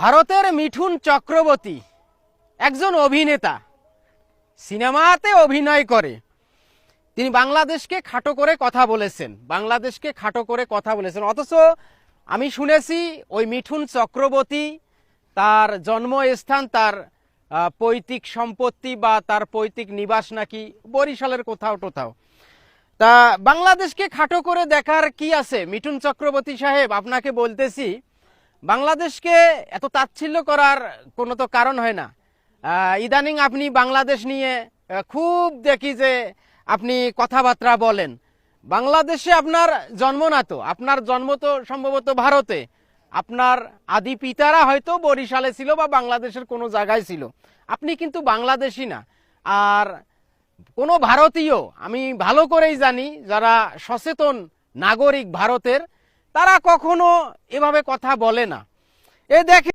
ভারতের মিঠুন চক্রবর্তী, একজন অভিনেতা, সিনেমাতে অভিনয় করে। তিনি বাংলাদেশকে খাটো করে কথা বলেছেন, বাংলাদেশকে খাটো করে কথা বলেছেন। অথচ আমি শুনেছি ওই মিঠুন চক্রবর্তী তার জন্মস্থান, তার পৈতৃক সম্পত্তি বা তার পৈতৃক নিবাস নাকি বরিশালের কোথাও টোথাও। তা বাংলাদেশকে খাটো করে দেখার কি আছে? মিঠুন চক্রবর্তী সাহেব, আপনাকে বলতেছি বাংলাদেশকে এত তাচ্ছিল্য করার কোনো তো কারণ হয় না। ইদানিং আপনি বাংলাদেশ নিয়ে খুব দেখি যে আপনি কথাবার্তা বলেন। বাংলাদেশে আপনার জন্ম না তো, আপনার জন্ম তো সম্ভবত ভারতে। আপনার আদি পিতারা হয়তো বরিশালে ছিল বা বাংলাদেশের কোনো জায়গায় ছিল। আপনি কিন্তু বাংলাদেশি না। আর কোনো ভারতীয়, আমি ভালো করেই জানি, যারা সচেতন নাগরিক ভারতের তারা কখনো এভাবে কথা বলে না। এ দেখে